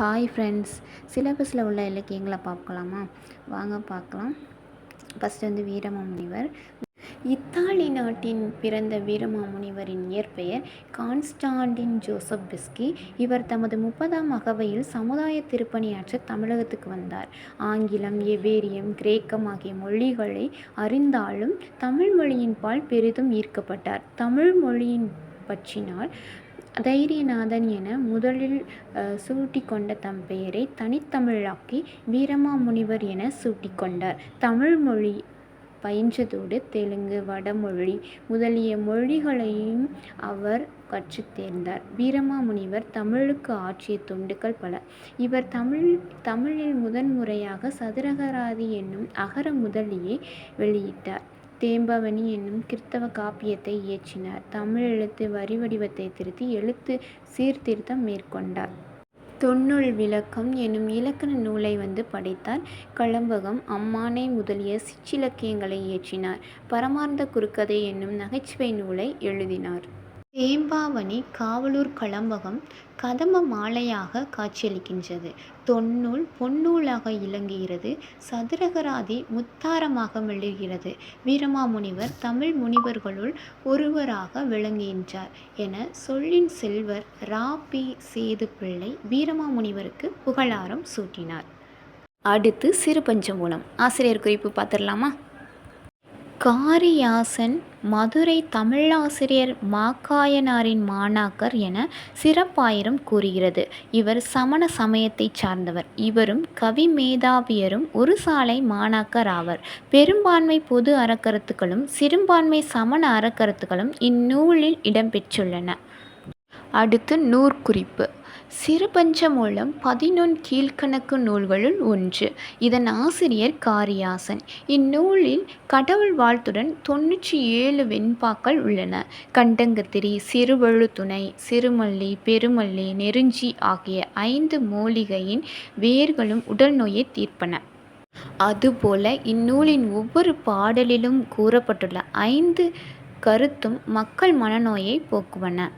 Hi friends சிலபஸில் உள்ள இலக்கியங்களை பார்க்கலாமா? வாங்க பார்க்கலாம். ஃபஸ்ட் வந்து வீரமாமுனிவர். இத்தாலி நாட்டின் பிறந்த வீரமாமுனிவரின் இயற்பெயர் கான்ஸ்டாண்டின் ஜோசப் பிஸ்கி. இவர் தமது முப்பதாம் அகவையில் சமுதாய திருப்பணியாற்ற தமிழகத்துக்கு வந்தார். ஆங்கிலம் எபேரியம் கிரேக்கம் ஆகிய மொழிகளை அறிந்தாலும் தமிழ் மொழியின்பால் பெரிதும் ஈர்க்கப்பட்டார். தமிழ் மொழியின் பற்றினால் தைரியநாதன் என முதலில் சூட்டிக்கொண்ட தம் பெயரை தனித்தமிழாக்கி வீரமாமுனிவர் என சூட்டிக்கொண்டார். தமிழ் மொழி பயின்றதோடு தெலுங்கு வடமொழி முதலிய மொழிகளையும் அவர் கற்றுத்தேர்ந்தார் வீரமாமுனிவர் தமிழுக்கு ஆற்றிய தொண்டுகள் பல. இவர் தமிழ் தமிழில் முதன்முறையாக சதுரகராதி என்னும் அகர முதலியை வெளியிட்டார். தேம்பவனி என்னும் கிறித்தவ காப்பியத்தை இயற்றினார். தமிழ் எழுத்து வரி வடிவத்தை திருத்தி எழுத்து சீர்திருத்தம் மேற்கொண்டார். தொன்னுள் விளக்கம் என்னும் இலக்கண நூலை வந்து படைத்தார். கலம்பகம் அம்மானை முதலிய சிற்றிலக்கியங்களை இயற்றினார். பரமார்ந்த குறுக்கதை என்னும் நகைச்சுவை நூலை எழுதினார். தேம்பாவணி காவலூர் கலம்பகம் கதம்ப மாலையாக காட்சியளிக்கின்றது. தொன்னூல் பொன்னூலாக இலங்குகிறது. சதுரகராதி முத்தாரமாக மெழுகிறது வீரமாமுனிவர் தமிழ் முனிவர்களுள் ஒருவராக விளங்குகின்றார் என சொல்லின் செல்வர் ரா. பி. சேது பிள்ளை வீரமாமுனிவருக்கு புகழாரம் சூட்டினார். அடுத்து சிறுபஞ்ச மூலம் ஆசிரியர் குறிப்பு பார்த்துடலாமா? காரியாசன் மதுரை தமிழாசிரியர் மாக்காயனாரின் மாணாக்கர் என சிறப்பாயிரம் கூறுகிறது. இவர் சமண சமயத்தைச் சார்ந்தவர். இவரும் கவி மேதாவியரும் ஒரு சாலை மாணாக்கர் ஆவர். பெரும்பான்மை பொது அறக்கருத்துக்களும் சிறுபான்மை சமண அறக்கருத்துக்களும் இந்நூலில் இடம்பெற்றுள்ளன அடுத்து நூற்குறிப்பு. சிறுபஞ்சமூலம் பதினொன் கீழ்க்கணக்கு நூல்களுள் ஒன்று. இதன் ஆசிரியர் காரியாசன். இந்நூலில் கடவுள் வாழ்த்துடன் தொன்னூற்றி ஏழு வெண்பாக்கள் உள்ளன. கண்டங்கத்திரி சிறுவழுத்துணை சிறுமல்லி பெருமல்லி நெருஞ்சி ஆகிய ஐந்து மூலிகையின் வேர்களும் உடல் நோயை தீர்ப்பன. அதுபோல இந்நூலின் ஒவ்வொரு பாடலிலும் கூறப்பட்டுள்ள ஐந்து கருத்தும் மக்கள் மனநோயை போக்குவன.